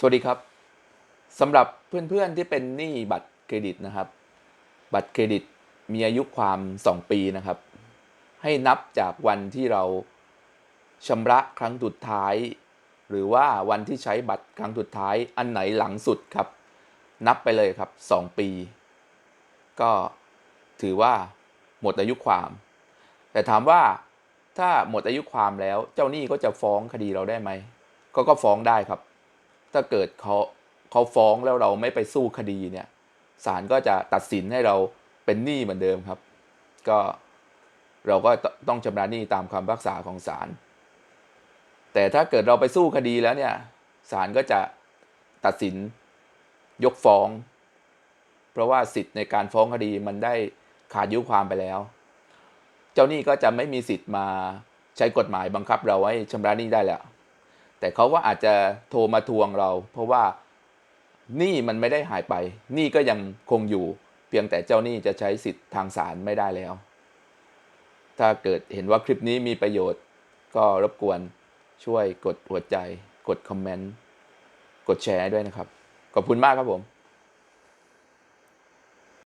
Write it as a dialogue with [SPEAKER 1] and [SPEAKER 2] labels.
[SPEAKER 1] สวัสดีครับสำหรับเพื่อนๆที่เป็นหนี้บัตรเครดิตนะครับ บัตรเครดิตมีอายุความ 2 ปีนะครับ ให้นับจากวันที่เราชำระครั้งสุดท้าย หรือว่าวันที่ใช้บัตรครั้งสุดท้ายอันไหนหลังสุดครับ นับไปเลยครับ 2 ปี ก็ถือว่าหมดอายุความ แต่ถามว่าถ้าหมดอายุความแล้วเจ้าหนี้ก็จะฟ้องคดีเราได้ไหมก็ก็ฟ้องได้ครับ ถ้าเกิดเขาเขาฟ้องแล้วเราไม่ไปสู้คดีเนี่ยศาลก็จะตัดสินให้เราเป็นหนี้เหมือนเดิมครับ ก็เราก็ต้องชำระหนี้ตามคำพิพากษาของศาลแต่ถ้าเกิดเราไปสู้คดีแล้วเนี่ยศาลก็จะตัดสินยกฟ้อง เพราะว่าสิทธิ์ในการฟ้องคดีมันได้ขาดยุความไปแล้ว เจ้าหนี้ก็จะไม่มีสิทธิ์มาใช้กฎหมายบังคับเราให้ชำระหนี้ได้แล้ว แต่เขาก็อาจจะโทรมาทวงเรา เพราะว่าหนี้มันไม่ได้หายไปหนี้ก็ยังคงอยู่ เพียงแต่เจ้าหนี้จะใช้สิทธิ์ทางศาลไม่ได้แล้ว ถ้าเกิดเห็นว่าคลิปนี้มีประโยชน์ ก็รบกวนช่วยกดหัวใจ กดคอมเมนต์ กดแชร์ด้วยนะครับ ขอบคุณมากครับผม